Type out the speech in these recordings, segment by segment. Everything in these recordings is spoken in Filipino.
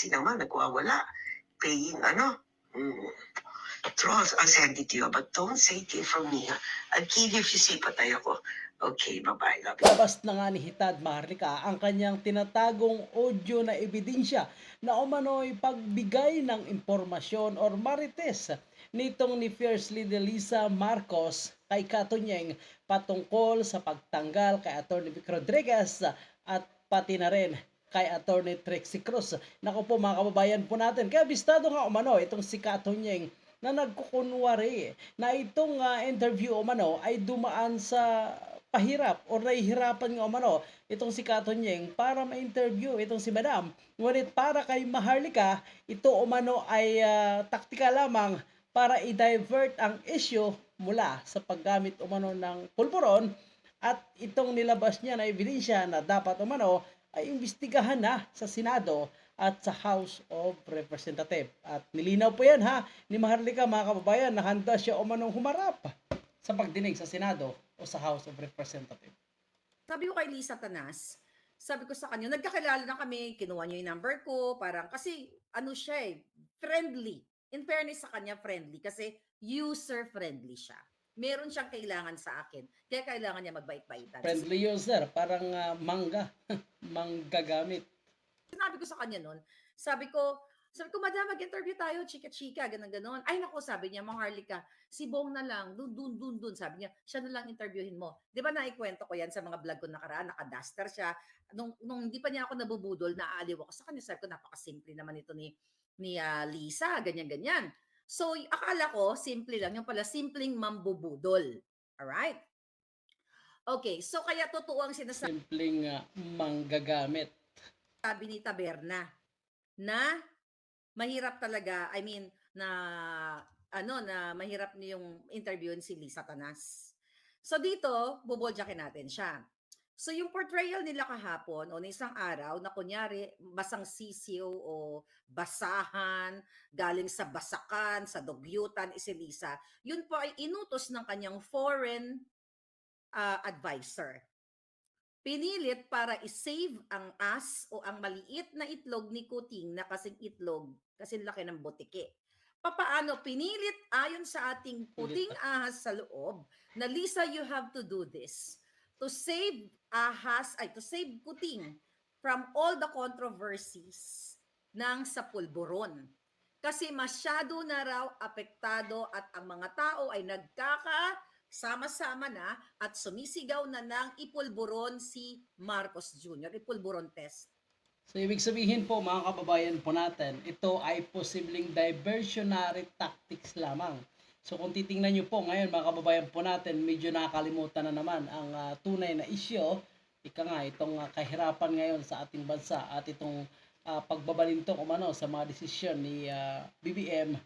taxi naman, nagwawala. Paying ano? Mm. Trust, I'll send it. But don't say it from me. ha? I'll kill you if you say patay ako. Okay, bye-bye. Love you. Labas na nga ni Hitad Maharlika ang kanyang tinatagong audio na ebidensya na umano'y pagbigay ng impormasyon or marites nitong ni First Lady Lisa Marcos kay Katunyeng patungkol sa pagtanggal kay Atty. Vic Rodriguez at pati na rin kay Atty. Trixie Cruz. Naku po mga kababayan po natin. Kaya bistado nga umano itong si Katunyeng na nagkukunwari na itong ah, interview umano ay dumaan sa pahirap o nahihirapan nga umano itong si Katonyeng para ma-interview itong si Madam. Ngunit para kay Maharlika, ito umano ay ah, taktika lamang para i-divert ang issue mula sa paggamit umano ng pulburon at itong nilabas niya na ebidensya na dapat umano ay imbestigahan na sa Senado at sa House of Representative. At nilinaw po yan ha ni Maharlika mga kababayan na handa siya umanong humarap sa pagdinig sa Senado o sa House of Representative. Sabi ko kay Lisa Tanas, sabi ko sa kanya, nagkakilala na kami, kinuha niyo yung number ko, parang kasi ano siya eh, friendly. In fairness sa kanya, friendly kasi user-friendly siya. Meron siyang kailangan sa akin, kaya kailangan niya magbait-baitan. Friendly user, parang ah, mangga, manggagamit. Sinabi ko sa kanya nun, sabi ko, sabi ko, madam, mag-interview tayo, chika-chika, ganun ganon Ay, naku, sabi niya, Mang Harlika, si Bong na lang, dun, dun, dun, dun. Sabi niya, siya na lang interviewin mo. Di ba naikwento ko yan sa mga vlog ko nakaraan, naka-duster siya. Nung, nung hindi pa niya ako nabubudol, naaaliw ako sa kanya. Sabi ko, napakasimple naman ito ni, ni ah, Lisa, ganyan-ganyan. So, akala ko, simple lang. Yung pala, simpleng mambubudol. Alright? Okay, so kaya totoo ang sinasabi Simpleng ah, manggagamit. sabi ni Taberna na mahirap talaga, I mean, na ano, na mahirap yung interview si Lisa Tanas. So dito, bubodyakin natin siya. So yung portrayal nila kahapon o isang araw na kunyari basang sisiw o basahan, galing sa basakan, sa dugyutan, si Lisa, yun po ay inutos ng kanyang foreign ah, advisor pinilit para i-save ang as o ang maliit na itlog ni Kuting na kasing itlog, kasi laki ng botike. Papaano pinilit ayon sa ating puting ahas sa loob na Lisa, you have to do this to save ahas, ay to save Kuting from all the controversies ng sa pulburon. Kasi masyado na raw apektado at ang mga tao ay nagkaka sama-sama na at sumisigaw na ng ipulburon si Marcos Jr., ipulburon test. So, ibig sabihin po, mga kababayan po natin, ito ay posibleng diversionary tactics lamang. So, kung titingnan nyo po ngayon, mga kababayan po natin, medyo nakakalimutan na naman ang ah, tunay na isyo. Ika nga, itong ah, kahirapan ngayon sa ating bansa at itong ah, pagbabalintong umano sa mga desisyon ni ah, BBM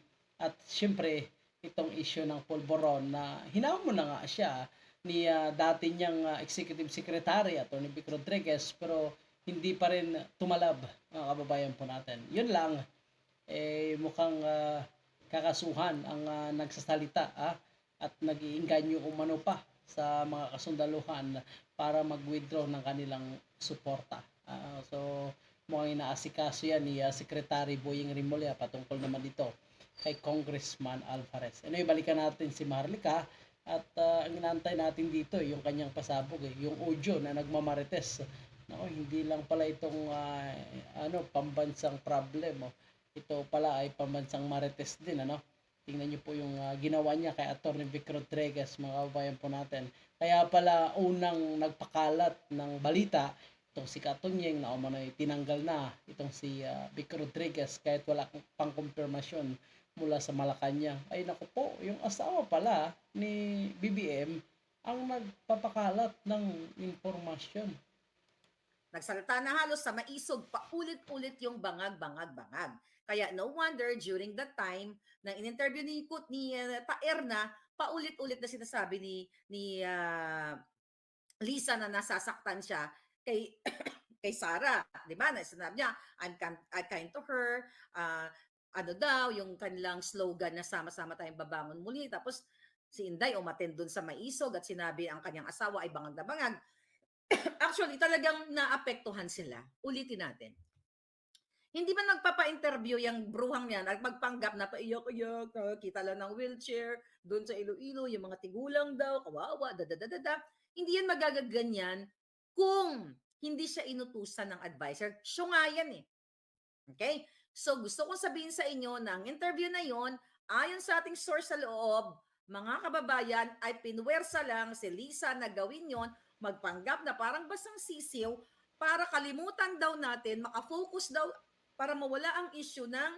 at syempre itong issue ng Polvoron na hinamon na nga siya ni ah, dati niyang ah, executive secretary at Tony Vic Rodriguez pero hindi pa rin tumalab mga kababayan po natin. Yun lang, eh, mukhang ah, kakasuhan ang ah, nagsasalita ah, at nag-iinganyo umano pa sa mga kasundaluhan para mag-withdraw ng kanilang suporta. Ah, so, mukhang inaasikaso yan ni ah, Secretary Boying Rimulya patungkol naman dito kay Congressman Alvarez. Ano, balikan natin si Marlica at ah, ang inaantay natin dito yung kanyang pasabog eh, yung audio na nagmamarites. Nako, hindi lang pala itong ah, ano pambansang problem. Oh. Ito pala ay pambansang marites din ano. Tingnan niyo po yung ah, ginawa niya kay Attorney Vic Rodriguez, mga kababayan po natin. Kaya pala unang nagpakalat ng balita itong si Katunyeng na umano'y tinanggal na itong si ah, Vic Rodriguez kahit wala pang konfirmasyon mula sa Malacanang. Ay naku po, yung asawa pala ni BBM ang nagpapakalat ng informasyon. Nagsalita na halos sa maisog, paulit-ulit yung bangag, bangag, bangag. Kaya no wonder during that time na in-interview ni Kut ni uh, Taerna, paulit-ulit na sinasabi ni ni ah, Lisa na nasasaktan siya kay kay Sarah, 'di ba? Na sinabi niya, I'm kind, I'm kind to her, ah, ano daw yung kanilang slogan na sama-sama tayong babangon muli. Tapos si Inday umaten doon sa maisog at sinabi ang kanyang asawa ay bangag na bangag. Actually, talagang naapektuhan sila. Ulitin natin. Hindi man nagpapa-interview yung bruhang yan at magpanggap na paiyak-iyak, na kita lang ng wheelchair, doon sa Iloilo, yung mga tigulang daw, kawawa, dadadadada. Hindi yan magagaganyan kung hindi siya inutusan ng advisor. Siya nga yan eh. Okay? So gusto kong sabihin sa inyo na ang interview na yon ayon sa ating source sa loob, mga kababayan, ay pinwersa lang si Lisa na gawin yon magpanggap na parang basang sisiw para kalimutan daw natin, makafocus daw para mawala ang issue ng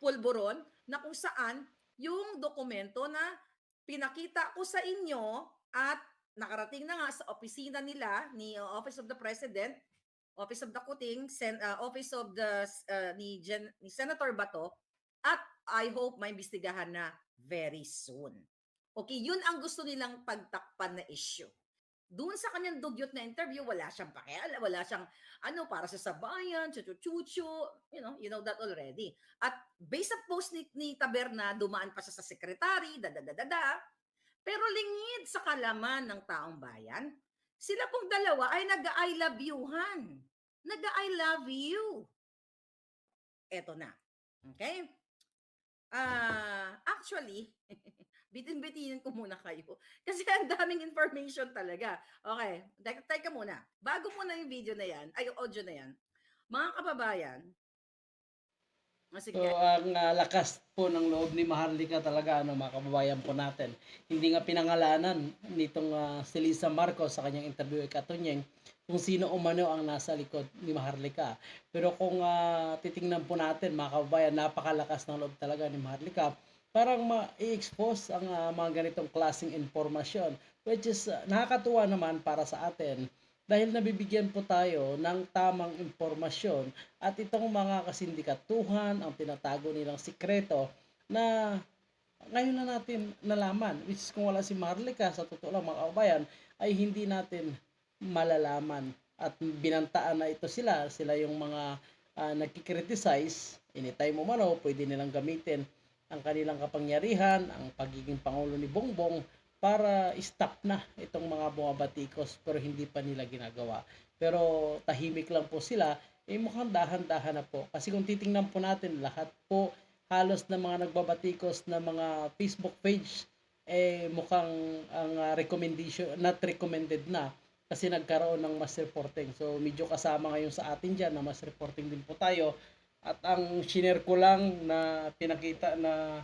pulburon na kung saan yung dokumento na pinakita ko sa inyo at nakarating na nga sa opisina nila ni uh, Office of the President, Office of the Kuting, Sen- uh, Office of the uh, ni, Gen- ni Senator Bato at I hope may imbestigahan na very soon. Okay, yun ang gusto nilang pagtakpan na issue. Doon sa kanyang dugyot na interview, wala siyang pakiala, wala siyang ano para sa sabayan, chuchu-chuchu, you know, you know that already. At based sa post ni, ni Taberna, dumaan pa siya sa secretary, da-da-da-da-da. Pero lingid sa kalaman ng taong bayan, sila pong dalawa ay nag-I love you-han. Nag-I love you. Eto na. Okay? Ah, actually, bitin-bitinin ko muna kayo. Kasi ang daming information talaga. Okay, teka, teka muna. Bago muna yung video na yan, ay yung audio na yan, mga kababayan, Ah, sige. So ang ah, lakas po ng loob ni Maharlika talaga ano mga kababayan po natin. Hindi nga pinangalanan nitong ah, si Lisa Marcos sa kanyang interview kay Katunyeng kung sino umano ang nasa likod ni Maharlika. Pero kung ah, titingnan po natin mga kababayan, napakalakas ng loob talaga ni Maharlika. Parang ma-expose ang ah, mga ganitong klaseng informasyon which is ah, nakakatuwa naman para sa atin dahil nabibigyan po tayo ng tamang impormasyon at itong mga kasindikatuhan, ang tinatago nilang sikreto na ngayon na natin nalaman. Which is kung wala si Marlica, sa totoo lang mga kababayan, ay hindi natin malalaman. At binantaan na ito sila, sila yung mga uh, nagkikriticize, anytime mo mano, pwede nilang gamitin ang kanilang kapangyarihan, ang pagiging pangulo ni Bongbong, para stop na itong mga bumabatikos pero hindi pa nila ginagawa. Pero tahimik lang po sila, eh mukhang dahan-dahan na po. Kasi kung titingnan po natin, lahat po halos na mga nagbabatikos na mga Facebook page, eh mukhang ang uh, recommendation, not recommended na kasi nagkaroon ng mass reporting. So medyo kasama ngayon sa atin dyan na mass reporting din po tayo. At ang share ko lang na pinakita na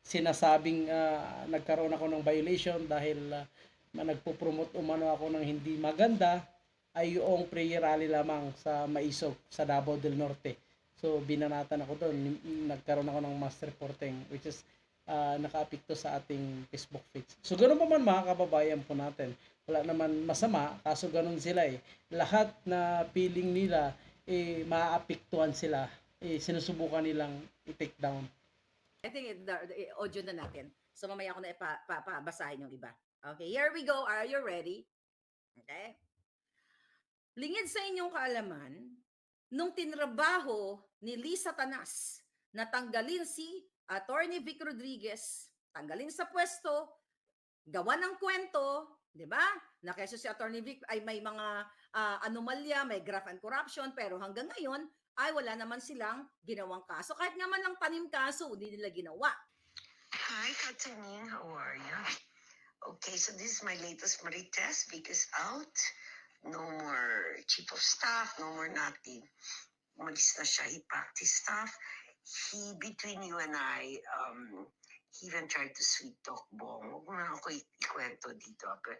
sinasabing uh, nagkaroon ako ng violation dahil uh, nagpo-promote umano ako ng hindi maganda ay yung prayer rally lamang sa Maisog sa Davao del Norte. So binanatan ako doon, nagkaroon ako ng mass reporting which is uh, nakaapekto sa ating Facebook page. So ganoon pa man mga kababayan po natin. Wala naman masama, kaso ganun sila eh. Lahat na feeling nila eh maaapektuhan sila, eh sinusubukan nilang i-take down. I think it, the, audio na natin. So mamaya ko na ipabasahin yung iba. Okay, here we go. Are you ready? Okay. Lingid sa inyong kaalaman, nung tinrabaho ni Lisa Tanas na tanggalin si Attorney Vic Rodriguez, tanggalin sa pwesto, gawa ng kwento, di ba? Na si Attorney Vic ay may mga uh, anomalya, may graft and corruption, pero hanggang ngayon, ay wala naman silang ginawang kaso. Kahit naman ang tanim kaso, hindi nila ginawa. Hi, Kataning. How are you? Okay, so this is my latest Marites because out. No more chief of staff, no more nothing. Umalis na siya. He practiced staff. He, between you and I, um, he even tried to sweet talk Bong. Huwag na ako ikwento dito. Pero,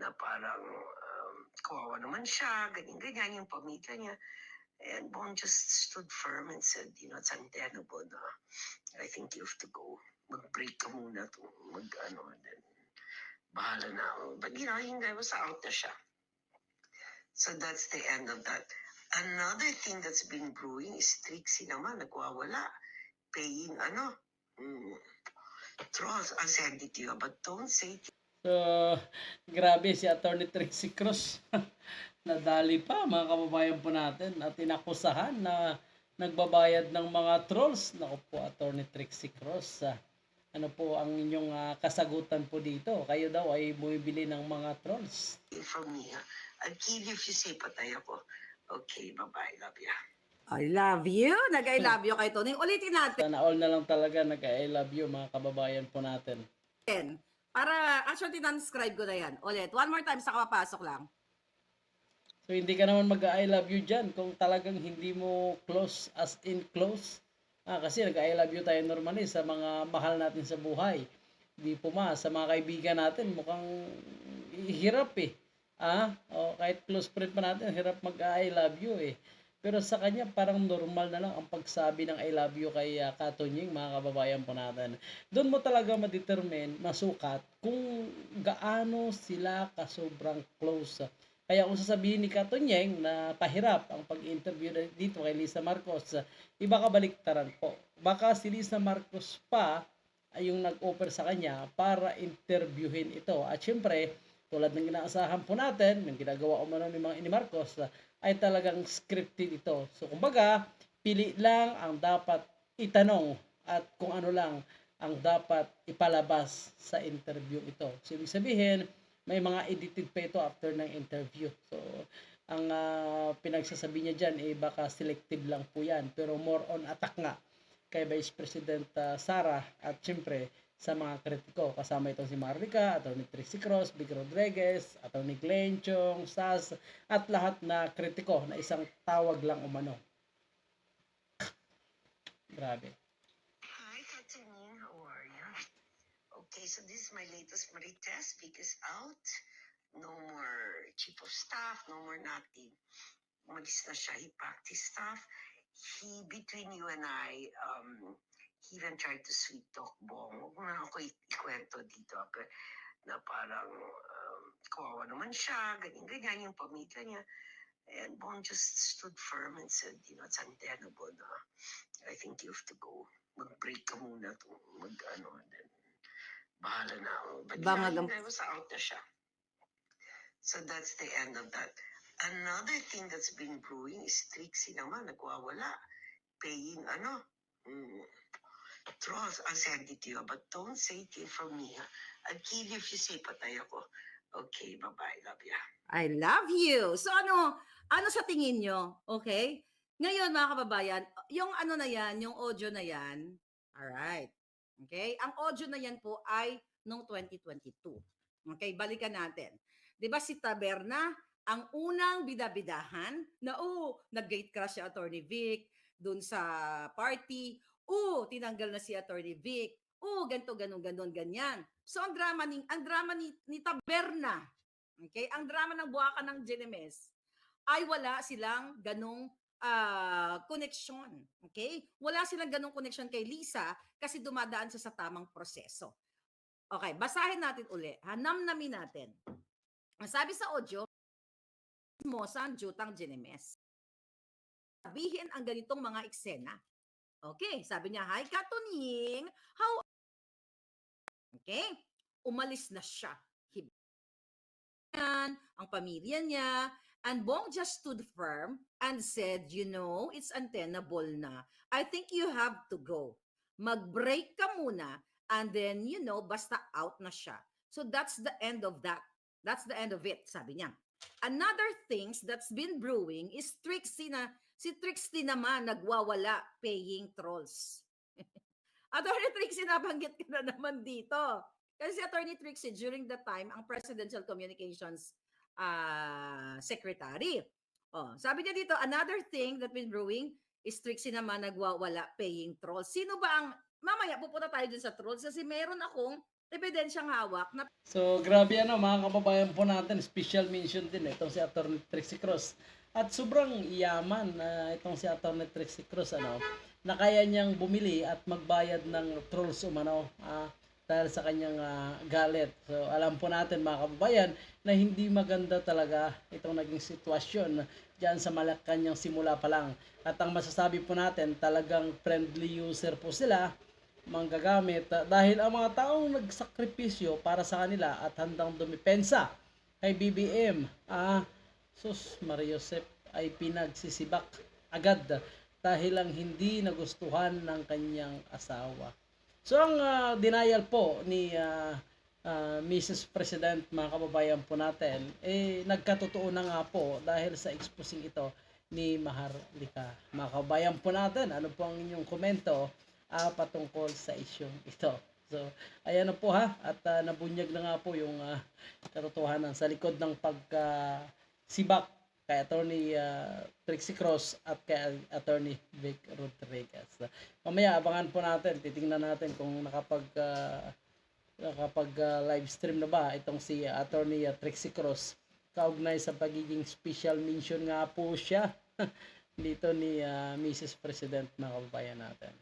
na parang um, kawawa naman siya, ganyan-ganyan yung pamilya niya. And Bon just stood firm and said, you know, it's untenable na I think you have to go. Mag-break ka muna to, mag, ano, and then, bahala na ako. But, you know, yung was out na siya. So that's the end of that. Another thing that's been brewing is Trixie naman, nagwawala. Paying, ano, mm, trolls. I'll send it to you, but don't say So, grabe si Attorney Trixie Cruz. Nadali pa mga kababayan po natin at inakusahan na nagbabayad ng mga trolls. Naku po, Attorney Trixie ah, ano po ang inyong ah, kasagutan po dito? Kayo daw ay bumibili ng mga trolls. from me. ah. I'll kill you if you say patay ako. Okay, bye-bye. Love ya. I love you. Nag-I love you kay Tony. Ulitin natin. Sana all na lang talaga nag-I love you mga kababayan po natin. Para, actually, transcribe ko na yan. Ulit. One more time sa kapapasok lang. So hindi ka naman mag-I love you dyan kung talagang hindi mo close as in close. Ah, kasi nag-I love you tayo normally sa mga mahal natin sa buhay. Hindi po ma, sa mga kaibigan natin mukhang hirap eh. Ah, o kahit close friend pa natin, hirap mag-I love you eh. Pero sa kanya parang normal na lang ang pagsabi ng I love you kay uh, Katunying, mga kababayan po natin. Doon mo talaga ma-determine, masukat kung gaano sila kasobrang close. Kaya kung sasabihin ni Katunyeng na pahirap ang pag-interview dito kay Lisa Marcos, iba kabaliktaran po. Baka si Lisa Marcos pa ay yung nag-offer sa kanya para interviewin ito. At syempre, tulad ng inaasahan po natin, yung ginagawa umano ni, mga, ni Marcos, ay talagang scripted ito. So, kumbaga, pili lang ang dapat itanong at kung ano lang ang dapat ipalabas sa interview ito. So, ibig sabihin, may mga edited pa ito after ng interview. So, ang ah, pinagsasabi niya dyan, eh, baka selective lang po yan. Pero more on attack nga kay Vice President ah, Sara at syempre sa mga kritiko. Kasama itong si Marlica, Atty. Trixie Cross, Big Rodriguez, Atty. Glenn Chong, Sas, at lahat na kritiko na isang tawag lang umano. Grabe. Hi, Katunying. How are you? Okay, so this is my latest Marites because out. No more chief of staff, no more nothing. Umalis na siya. He practiced staff. He, between you and I, um, he even tried to sweet talk Bong. Huwag na ako ikwento dito. ah, Pero, na parang um, kawawa naman siya, ganyan-ganyan yung pamilya niya. And Bong just stood firm and said, you know, it's untenable na I think you have to go. Mag-break ka muna. To, mag, ano, and then, bahala na ako. But Bangag yeah, ang- I was out na siya. So that's the end of that. Another thing that's been brewing is Trixie naman, nagwawala. Paying, ano, mm, trolls. I'll send it to you, but don't say it from me. Ha? I'll kill you if you say patay ako. Okay, bye-bye. Love ya. I love you. So ano, ano sa tingin nyo? Okay? Ngayon mga kababayan, yung ano na yan, yung audio na yan, alright. Okay? Ang audio na yan po ay noong 2022. Okay, balikan natin. 'Di ba si Taberna, ang unang bidabidahan na oh, nag-gate crash si Attorney Vic dun sa party. Oh, tinanggal na si Attorney Vic. Oh, ganto ganon ganon ganyan. So ang drama ni ang drama ni, ni Taberna Okay? Ang drama ng Buwakan ng Genemes ay wala silang ganong ah, connection. Okay? Wala silang ganong connection kay Lisa kasi dumadaan siya sa tamang proseso. Okay, basahin natin uli. Hanamnamin natin. Ang sabi sa audio, mo sa Jutang Genemes. Sabihin ang ganitong mga eksena. Okay, sabi niya, Hi, Katuning. How Okay? Umalis na siya yan, ang pamilya niya, and Bong just stood firm and said, you know, it's untenable na. I think you have to go. Mag-break ka muna and then, you know, basta out na siya. So that's the end of that. That's the end of it, sabi niya. Another things that's been brewing is Trixie na, si Trixie naman nagwawala paying trolls. Attorney Trixie, nabanggit ka na naman dito. Kasi si Attorney Trixie, during the time, ang Presidential Communications ah, Secretary. Oh, sabi niya dito, another thing that been brewing is Trixie naman nagwawala paying trolls. Sino ba ang, mamaya pupunta tayo dun sa trolls kasi meron akong ebidensyang hawak na So, grabe ano, mga kababayan po natin, special mention din itong si Atty. Trixie Cross. At sobrang yaman na itong si Atty. Trixie Cross, ano, na kaya niyang bumili at magbayad ng trolls umano ah, dahil sa kanyang ah, galit. So, alam po natin mga kababayan na hindi maganda talaga itong naging sitwasyon diyan sa Malacanang simula pa lang. At ang masasabi po natin, talagang friendly user po sila manggagamit ah, dahil ang mga taong nagsakripisyo para sa kanila at handang dumipensa kay BBM ah sus Mariosep ay pinagsisibak agad dahil lang hindi nagustuhan ng kanyang asawa. So ang ah, denial po ni ah, ah, Mrs. President mga kababayan po natin eh nagkatotoo na nga po dahil sa exposing ito ni Maharlika. Mga kabayan po natin, ano po ang inyong komento ah, patungkol sa isyong ito. So, ayan na po ha, at ah, nabunyag na nga po yung ah, katotohanan sa likod ng pagka sibak kay Attorney ah, Trixie Cross at kay Attorney Vic Rodriguez. Mamaya abangan po natin, titingnan natin kung nakapag ah, nakapag ah, live stream na ba itong si Attorney ah, Trixie Cross kaugnay sa pagiging special mention nga po siya dito ni ah, Mrs. President mga kababayan natin.